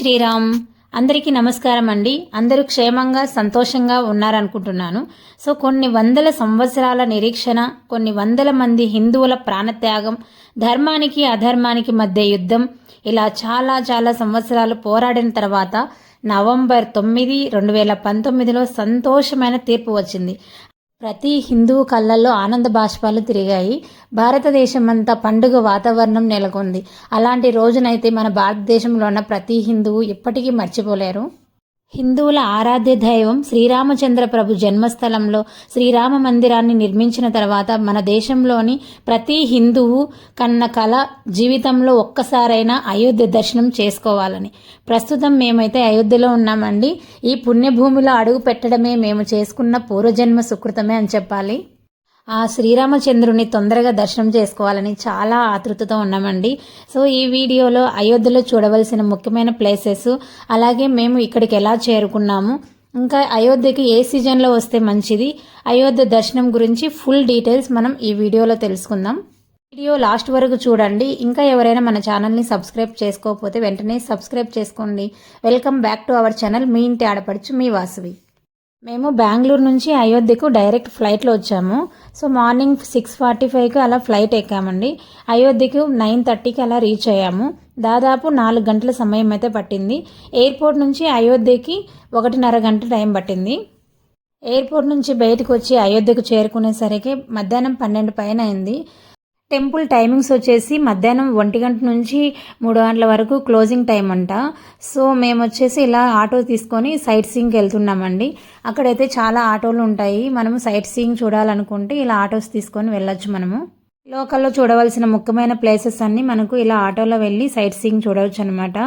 శ్రీరామ్. అందరికీ నమస్కారం అండి. అందరూ క్షేమంగా సంతోషంగా ఉన్నారనుకుంటున్నాను. సో కొన్ని వందల సంవత్సరాల నిరీక్షణ కొన్ని వందల మంది హిందువుల ప్రాణత్యాగం ధర్మానికి అధర్మానికి మధ్య యుద్ధం ఇలా చాలా చాలా సంవత్సరాలు పోరాడిన తర్వాత నవంబర్ తొమ్మిది రెండు వేల పంతొమ్మిదిలో సంతోషమైన తీర్పు వచ్చింది. ప్రతి హిందువు కళ్ళల్లో ఆనంద బాష్పాలు తిరిగాయి. భారతదేశం అంతా పండుగ వాతావరణం నెలకొంది. అలాంటి రోజునైతే మన భారతదేశంలో ఉన్న ప్రతి హిందువు ఎప్పటికీ మర్చిపోలేరు. హిందువుల ఆరాధ్య దైవం శ్రీరామచంద్ర ప్రభు జన్మస్థలంలో శ్రీరామ మందిరాన్ని నిర్మించిన తర్వాత మన దేశంలోని ప్రతి హిందువు కన్న కళ జీవితంలో ఒక్కసారైనా అయోధ్య దర్శనం చేసుకోవాలని. ప్రస్తుతం మేమైతే అయోధ్యలో ఉన్నామండి. ఈ పుణ్యభూమిలో అడుగు పెట్టడమే మేము చేసుకున్న పూర్వజన్మ సుకృతమే అని చెప్పాలి. ఆ శ్రీరామచంద్రుని తొందరగా దర్శనం చేసుకోవాలని చాలా ఆతృతతో ఉన్నామండి. సో ఈ వీడియోలో అయోధ్యలో చూడవలసిన ముఖ్యమైన ప్లేసెస్ అలాగే మేము ఇక్కడికి ఎలా చేరుకున్నాము ఇంకా అయోధ్యకి ఏ సీజన్లో వస్తే మంచిది అయోధ్య దర్శనం గురించి ఫుల్ డీటెయిల్స్ మనం ఈ వీడియోలో తెలుసుకుందాం. వీడియో లాస్ట్ వరకు చూడండి. ఇంకా ఎవరైనా మన ఛానల్ని సబ్స్క్రైబ్ చేసుకోకపోతే వెంటనే సబ్స్క్రైబ్ చేసుకోండి. Welcome back to our channel మీ ఇంటి ఆడపడుచు మీ వాసవి. మేము బెంగళూరు నుంచి అయోధ్యకు డైరెక్ట్ ఫ్లైట్లో వచ్చాము. సో మార్నింగ్ సిక్స్ ఫార్టీ ఫైవ్కి అలా ఫ్లైట్ ఎక్కామండి. అయోధ్యకు నైన్ థర్టీకి అలా రీచ్ అయ్యాము. దాదాపు నాలుగు గంటల సమయం అయితే పట్టింది. ఎయిర్పోర్ట్ నుంచి అయోధ్యకి ఒకటిన్నర గంట టైం పట్టింది. ఎయిర్పోర్ట్ నుంచి బయటకు వచ్చి అయోధ్యకు చేరుకునేసరికి మధ్యాహ్నం పన్నెండు పైన అయింది. టెంపుల్ టైమింగ్స్ వచ్చేసి మధ్యాహ్నం ఒంటి గంట నుంచి మూడు గంటల వరకు క్లోజింగ్ టైం అంట. సో మేము వచ్చేసి ఇలా ఆటో తీసుకొని సైట్ సీయింగ్కి వెళ్తున్నామండి. అక్కడైతే చాలా ఆటోలు ఉంటాయి. మనము సైట్ సీయింగ్ చూడాలనుకుంటే ఇలా ఆటోస్ తీసుకొని వెళ్ళొచ్చు మనము. లోకల్లో చూడవలసిన ముఖ్యమైన ప్లేసెస్ అన్నీ మనకు ఇలా ఆటోలో వెళ్ళి సైట్ సీయింగ్ చూడవచ్చు అనమాట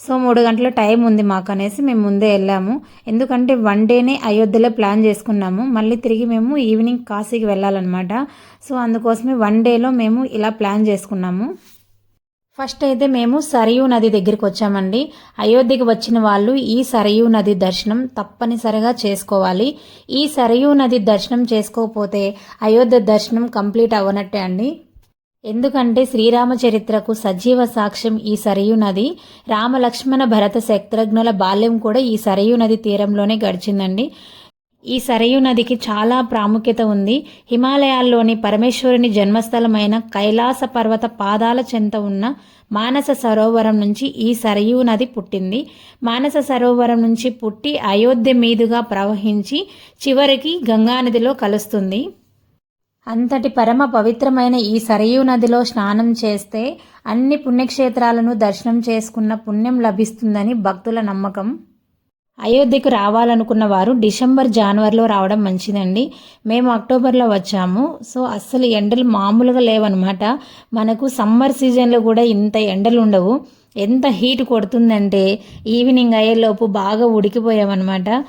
సో మూడు గంటల టైం ఉంది మాకు అనేసి మేము ముందే వెళ్ళాము. ఎందుకంటే వన్ డేనే అయోధ్యలో ప్లాన్ చేసుకున్నాము. మళ్ళీ తిరిగి మేము ఈవినింగ్ కాశీకి వెళ్ళాలన్నమాట. సో అందుకోసమే వన్ డేలో మేము ఇలా ప్లాన్ చేసుకున్నాము. ఫస్ట్ అయితే మేము సరయూ నది దగ్గరికి వచ్చామండి. అయోధ్యకి వచ్చిన వాళ్ళు ఈ సరయూ నది దర్శనం తప్పనిసరిగా చేసుకోవాలి. ఈ సరయూ నది దర్శనం చేసుకోకపోతే అయోధ్య దర్శనం కంప్లీట్ అవ్వనట్టే అండి. ఎందుకంటే శ్రీరామ చరిత్రకు సజీవ సాక్ష్యం ఈ సరయు నది రామలక్ష్మణ భరత శత్రుఘ్నుల బాల్యం కూడా ఈ సరయు నది తీరంలోనే గడిచిందండి. ఈ సరయు నదికి చాలా ప్రాముఖ్యత ఉంది. హిమాలయాల్లోని పరమేశ్వరుని జన్మస్థలమైన కైలాస పర్వత పాదాల చెంత ఉన్న మానస సరోవరం నుంచి ఈ సరయు నది పుట్టింది. మానస సరోవరం నుంచి పుట్టి అయోధ్య మీదుగా ప్రవహించి చివరికి గంగానదిలో కలుస్తుంది. అంతటి పరమ పవిత్రమైన ఈ సరయూ నదిలో స్నానం చేస్తే అన్ని పుణ్యక్షేత్రాలను దర్శనం చేసుకున్న పుణ్యం లభిస్తుందని భక్తుల నమ్మకం. అయోధ్యకు రావాలనుకున్న వారు డిసెంబర్ జనవరిలో రావడం మంచిదండి. మేము అక్టోబర్లో వచ్చాము. సో అస్సలు ఎండలు మామూలుగా లేవన్నమాట. మనకు సమ్మర్ సీజన్లో కూడా ఇంత ఎండలు ఉండవు. ఎంత హీట్ కొడుతుందంటే ఈవినింగ్ అయ్యేలోపు బాగా ఉడికిపోయామన్నమాట.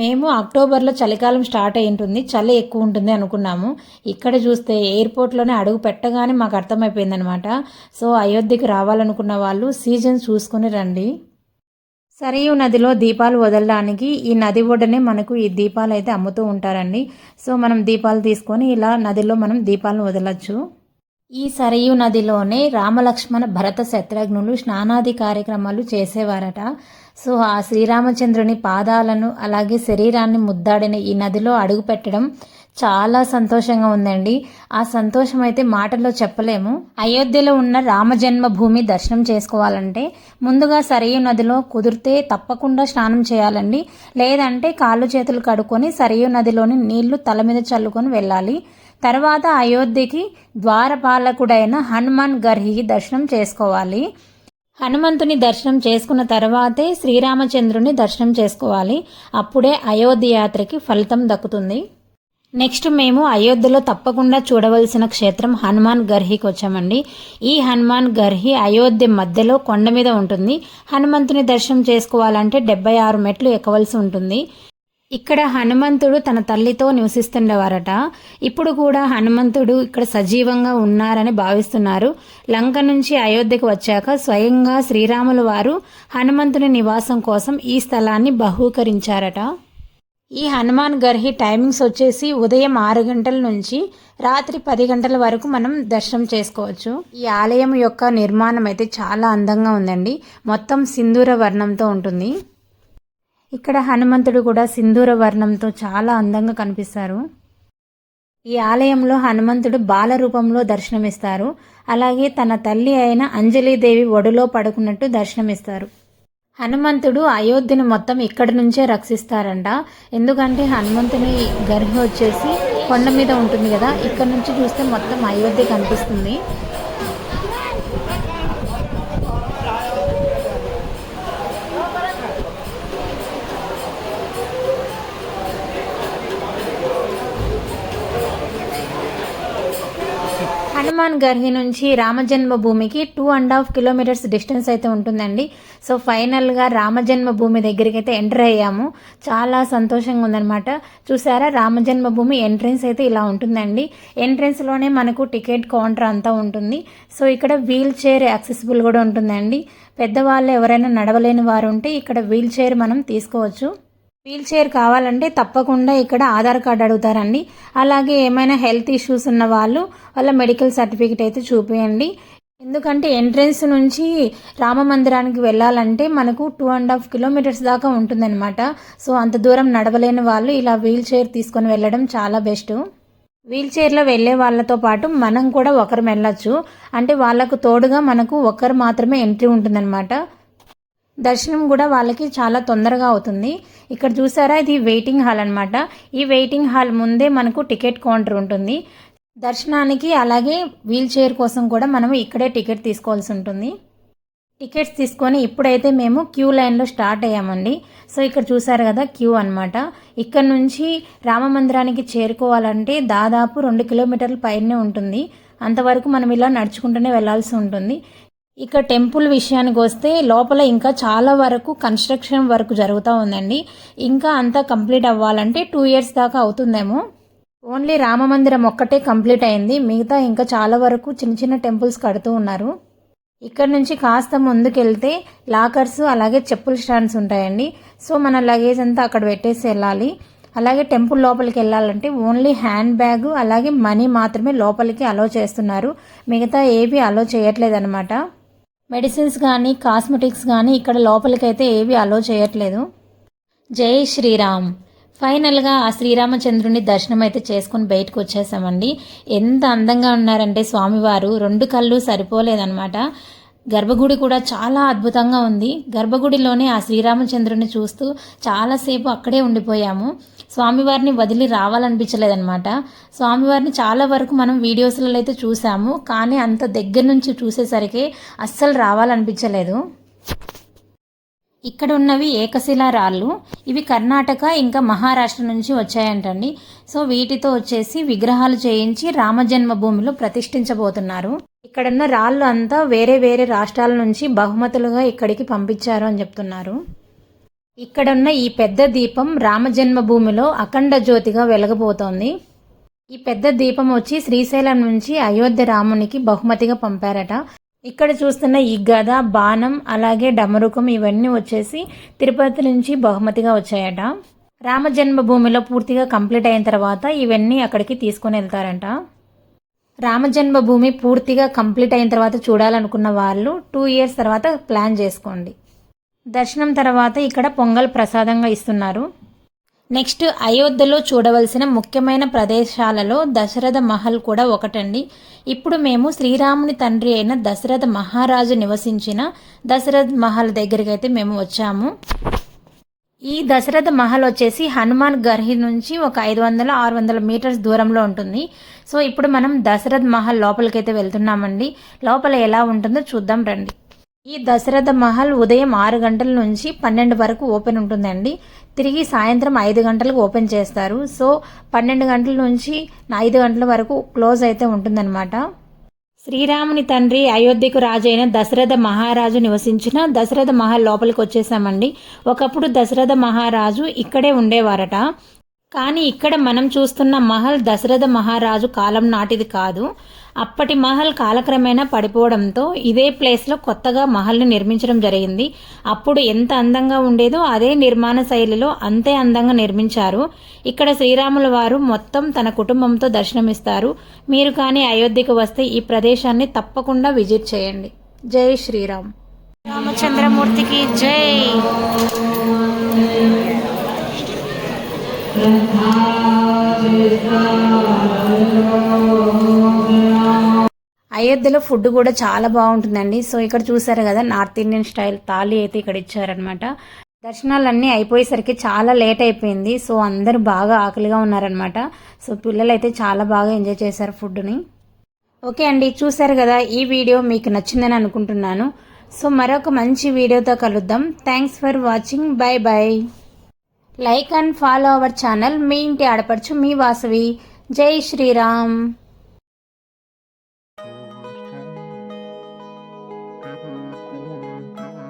మేము అక్టోబర్లో చలికాలం స్టార్ట్ అయి ఉంటుంది చలి ఎక్కువ ఉంటుంది అనుకున్నాము. ఇక్కడ చూస్తే ఎయిర్పోర్ట్లోనే అడుగు పెట్టగానే మాకు అర్థమైపోయిందనమాట. సో అయోధ్యకి రావాలనుకున్న వాళ్ళు సీజన్ చూసుకుని రండి. సరియు నదిలో దీపాలు వదలడానికి ఈ నది ఒడ్డనే మనకు ఈ దీపాలు అయితే అమ్ముతూ ఉంటారండి. సో మనం దీపాలు తీసుకొని ఇలా నదిలో మనం దీపాలను వదలచ్చు. ఈ సరయు నదిలోనే రామలక్ష్మణ భరత శత్రుఘ్నులు స్నానాది కార్యక్రమాలు చేసేవారట. సో ఆ శ్రీరామచంద్రుని పాదాలను అలాగే శరీరాన్ని ముద్దాడిన ఈ నదిలో అడుగు పెట్టడం చాలా సంతోషంగా ఉందండి. ఆ సంతోషం అయితే మాటల్లో చెప్పలేము. అయోధ్యలో ఉన్న రామజన్మభూమి దర్శనం చేసుకోవాలంటే ముందుగా సరయు నదిలో కుదిరితే తప్పకుండా స్నానం చేయాలండి. లేదంటే కాళ్ళు చేతులు కడుక్కొని సరయు నదిలోని నీళ్ళు తల మీద చల్లుకొని వెళ్ళాలి. తర్వాత అయోధ్యకి ద్వారపాలకుడైన హనుమాన్ గర్హి దర్శనం చేసుకోవాలి. హనుమంతుని దర్శనం చేసుకున్న తర్వాతే శ్రీరామచంద్రుని దర్శనం చేసుకోవాలి. అప్పుడే అయోధ్య యాత్రకి ఫలితం దక్కుతుంది. నెక్స్ట్ మేము అయోధ్యలో తప్పకుండా చూడవలసిన క్షేత్రం హనుమాన్ గర్హికి వచ్చామండి. ఈ హనుమాన్ గర్హి అయోధ్య మధ్యలో కొండ మీద ఉంటుంది. హనుమంతుని దర్శనం చేసుకోవాలంటే డెబ్బై ఆరు మెట్లు ఎక్కవలసి ఉంటుంది. ఇక్కడ హనుమంతుడు తన తల్లితో నివసిస్తుండేవారట. ఇప్పుడు కూడా హనుమంతుడు ఇక్కడ సజీవంగా ఉన్నారని భావిస్తున్నారు. లంక నుంచి అయోధ్యకు వచ్చాక స్వయంగా శ్రీరాములు వారు హనుమంతుని నివాసం కోసం ఈ స్థలాన్ని బహూకరించారట. ఈ హనుమాన్ గర్హి టైమింగ్స్ వచ్చేసి ఉదయం ఆరు గంటల నుంచి రాత్రి పది గంటల వరకు మనం దర్శనం చేసుకోవచ్చు. ఈ ఆలయం యొక్క నిర్మాణం అయితే చాలా అందంగా ఉందండి. మొత్తం సింధూర వర్ణంతో ఉంటుంది. ఇక్కడ హనుమంతుడు కూడా సింధూర వర్ణంతో చాలా అందంగా కనిపిస్తారు. ఈ ఆలయంలో హనుమంతుడు బాల రూపంలో దర్శనమిస్తారు. అలాగే తన తల్లి అయిన అంజలీదేవి ఒడిలో పడుకున్నట్టు దర్శనమిస్తారు. హనుమంతుడు అయోధ్యను మొత్తం ఇక్కడి నుంచే రక్షిస్తారంట. ఎందుకంటే హనుమంతుని గర్భ వచ్చేసి కొండ మీద ఉంటుంది కదా ఇక్కడ నుంచి చూస్తే మొత్తం అయోధ్య కనిపిస్తుంది. హనుమాన్ గర్హి నుంచి రామజన్మభూమికి two and half kilometres distance అయితే ఉంటుందండి. సో ఫైనల్గా రామజన్మభూమి దగ్గరికి అయితే ఎంటర్ అయ్యాము. చాలా సంతోషంగా ఉందన్నమాట. చూసారా రామజన్మభూమి ఎంట్రెన్స్ అయితే ఇలా ఉంటుందండి. ఎంట్రెన్స్లోనే మనకు టికెట్ కౌంటర్ అంతా ఉంటుంది. సో ఇక్కడ వీల్ చైర్ యాక్సెసిబుల్ కూడా ఉంటుందండి. పెద్దవాళ్ళు ఎవరైనా నడవలేని వారు ఉంటే ఇక్కడ వీల్ చైర్ మనం తీసుకోవచ్చు. వీల్ చైర్ కావాలంటే తప్పకుండా ఇక్కడ ఆధార్ కార్డు అడుగుతారండి. అలాగే ఏమైనా హెల్త్ ఇష్యూస్ ఉన్న వాళ్ళు వాళ్ళ మెడికల్ సర్టిఫికేట్ అయితే చూపించండి ఎందుకంటే ఎంట్రన్స్ నుంచి రామ మందిరానికి వెళ్ళాలంటే మనకు టూ అండ్ హాఫ్ కిలోమీటర్స్ దాకా ఉంటుందన్నమాట. సో అంత దూరం నడవలేని వాళ్ళు ఇలా వీల్ చైర్ తీసుకొని వెళ్ళడం చాలా బెస్ట్. వీల్ చైర్లో వెళ్ళే వాళ్ళతో పాటు మనం కూడా ఒకరు వెళ్ళొచ్చు. అంటే వాళ్ళకు తోడుగా మనకు ఒకరు మాత్రమే ఎంట్రీ ఉంటుందన్నమాట. దర్శనం కూడా వాళ్ళకి చాలా తొందరగా అవుతుంది. ఇక్కడ చూసారా ఇది వెయిటింగ్ హాల్ అనమాట ఈ వెయిటింగ్ హాల్ ముందే మనకు టికెట్ కౌంటర్ ఉంటుంది. దర్శనానికి అలాగే వీల్ చైర్ కోసం కూడా మనం ఇక్కడే టికెట్ తీసుకోవాల్సి ఉంటుంది. టికెట్స్ తీసుకొని ఇప్పుడైతే మేము క్యూ లైన్లో స్టార్ట్ అయ్యామండి. సో ఇక్కడ చూసారు కదా క్యూ అనమాట ఇక్కడ నుంచి రామ మందిరానికి చేరుకోవాలంటే దాదాపు రెండు కిలోమీటర్ల పైనే ఉంటుంది. అంతవరకు మనం ఇలా నడుచుకుంటూనే వెళ్ళాల్సి ఉంటుంది. ఇక టెంపుల్ విషయానికి వస్తే లోపల ఇంకా చాలా వరకు కన్స్ట్రక్షన్ వర్క్ జరుగుతూ ఉందండి. ఇంకా అంతా కంప్లీట్ అవ్వాలంటే టూ ఇయర్స్ దాకా అవుతుందేమో. ఓన్లీ రామ మందిరం ఒక్కటే కంప్లీట్ అయింది. మిగతా ఇంకా చాలా వరకు చిన్న చిన్న టెంపుల్స్ కడుతూ ఉన్నారు. ఇక్కడ నుంచి కాస్త ముందుకెళ్తే లాకర్స్ అలాగే చెప్పుల స్టాండ్స్ ఉంటాయండి. సో మన లగేజ్ అంతా అక్కడ పెట్టేసి వెళ్ళాలి. అలాగే టెంపుల్ లోపలికి వెళ్ళాలంటే ఓన్లీ హ్యాండ్ బ్యాగ్ అలాగే మనీ మాత్రమే లోపలికి అలో చేస్తున్నారు. మిగతా ఏవి అలో చేయట్లేదు అనమాట మెడిసిన్స్ కానీ కాస్మెటిక్స్ కానీ ఇక్కడ లోపలికైతే ఏవి అలో చేయట్లేదు. జై శ్రీరామ్. ఫైనల్గా ఆ శ్రీరామచంద్రుని దర్శనం అయితే చేసుకుని బయటకు వచ్చేసామండి ఎంత అందంగా ఉన్నారంటే స్వామివారు. రెండు కళ్ళు సరిపోలేదన్నమాట. గర్భగుడి కూడా చాలా అద్భుతంగా ఉంది. గర్భగుడిలోనే ఆ శ్రీరామచంద్రుని చూస్తూ చాలాసేపు అక్కడే ఉండిపోయాము. స్వామివారిని వదిలి రావాలనిపించలేదన్నమాట. స్వామివారిని చాలా వరకు మనం వీడియోస్లలో అయితే చూసాము. కానీ అంత దగ్గర నుంచి చూసేసరికి అస్సలు రావాలనిపించలేదు. ఇక్కడ ఉన్నవి ఏకశిలా రాళ్ళు. ఇవి కర్ణాటక ఇంకా మహారాష్ట్ర నుంచి వచ్చాయంటండి. సో వీటితో వచ్చేసి విగ్రహాలు చేయించి రామజన్మభూమిలో ప్రతిష్ఠించబోతున్నారు. ఇక్కడున్న రాళ్ళు అంతా వేరే వేరే రాష్ట్రాల నుంచి బహుమతులుగా ఇక్కడికి పంపించారు అని చెప్తున్నారు. ఇక్కడున్న ఈ పెద్ద దీపం రామజన్మభూమిలో అఖండ జ్యోతిగా వెలగబోతోంది. ఈ పెద్ద దీపం వచ్చి శ్రీశైలం నుంచి అయోధ్య రామునికి బహుమతిగా పంపారట. ఇక్కడ చూస్తున్న ఈ గద బాణం అలాగే డమరుకం ఇవన్నీ వచ్చేసి తిరుపతి నుంచి బహుమతిగా వచ్చాయట. రామ జన్మభూమిలో పూర్తిగా కంప్లీట్ అయిన తర్వాత ఇవన్నీ అక్కడికి తీసుకుని వెళ్తారంట. రామజన్మభూమి పూర్తిగా కంప్లీట్ అయిన తర్వాత చూడాలనుకున్న వాళ్ళు టూ ఇయర్స్ తర్వాత ప్లాన్ చేసుకోండి. దర్శనం తర్వాత ఇక్కడ పొంగల్ ప్రసాదంగా ఇస్తున్నారు. నెక్స్ట్ అయోధ్యలో చూడవలసిన ముఖ్యమైన ప్రదేశాలలో దశరథ మహల్ కూడా ఒకటండి. ఇప్పుడు మేము శ్రీరాముని తండ్రి అయిన దశరథ మహారాజు నివసించిన దశరథ్ మహల్ దగ్గరికి అయితే మేము వచ్చాము. ఈ దశరథ మహల్ వచ్చేసి హనుమాన్ గర్హి నుంచి ఒక ఐదు వందల ఆరు వందల మీటర్స్ దూరంలో ఉంటుంది. సో ఇప్పుడు మనం దశరథ్ మహల్ లోపలికైతే వెళ్తున్నామండి. లోపల ఎలా ఉంటుందో చూద్దాం రండి. ఈ దశరథ మహల్ ఉదయం ఆరు గంటల నుంచి పన్నెండు వరకు ఓపెన్ ఉంటుందండి. తిరిగి సాయంత్రం ఐదు గంటలకు ఓపెన్ చేస్తారు. సో పన్నెండు గంటల నుంచి ఐదు గంటల వరకు క్లోజ్ అయితే ఉంటుందన్నమాట. శ్రీరాముని తండ్రి అయోధ్యకు రాజైన దశరథ మహారాజు నివసించిన దశరథ మహల్ లోపలికి వచ్చేసామండి. ఒకప్పుడు దశరథ మహారాజు ఇక్కడే ఉండేవారట. కానీ ఇక్కడ మనం చూస్తున్న మహల్ దశరథ మహారాజు కాలం నాటిది కాదు. అప్పటి మహల్ కాలక్రమేణా పడిపోవడంతో ఇదే ప్లేస్లో కొత్తగా మహల్ని నిర్మించడం జరిగింది. అప్పుడు ఎంత అందంగా ఉండేదో అదే నిర్మాణ శైలిలో అంతే అందంగా నిర్మించారు. ఇక్కడ శ్రీరాముల వారు మొత్తం తన కుటుంబంతో దర్శనమిస్తారు. మీరు కానీ అయోధ్యకు వస్తే ఈ ప్రదేశాన్ని తప్పకుండా విజిట్ చేయండి. జై శ్రీరామ్. రామచంద్రమూర్తికి జై. అయోధ్యలో ఫుడ్ కూడా చాలా బాగుంటుందండి. సో ఇక్కడ చూసారు కదా నార్త్ ఇండియన్ స్టైల్ థాలీ అయితే ఇక్కడ ఇచ్చారనమాట దర్శనాలన్నీ అయిపోయేసరికి చాలా లేట్ అయిపోయింది. సో అందరూ బాగా ఆకలిగా ఉన్నారనమాట సో పిల్లలు అయితే చాలా బాగా ఎంజాయ్ చేశారు ఫుడ్ని ఓకే అండి చూసారు కదా ఈ వీడియో మీకు నచ్చిందని అనుకుంటున్నాను. సో మరొక మంచి వీడియోతో కలుద్దాం. Thanks for watching bye bye like and follow our channel మీ ఇంటి ఆడపడుచు మీ వాసవి. జై శ్రీరామ్. Ờ, là khá là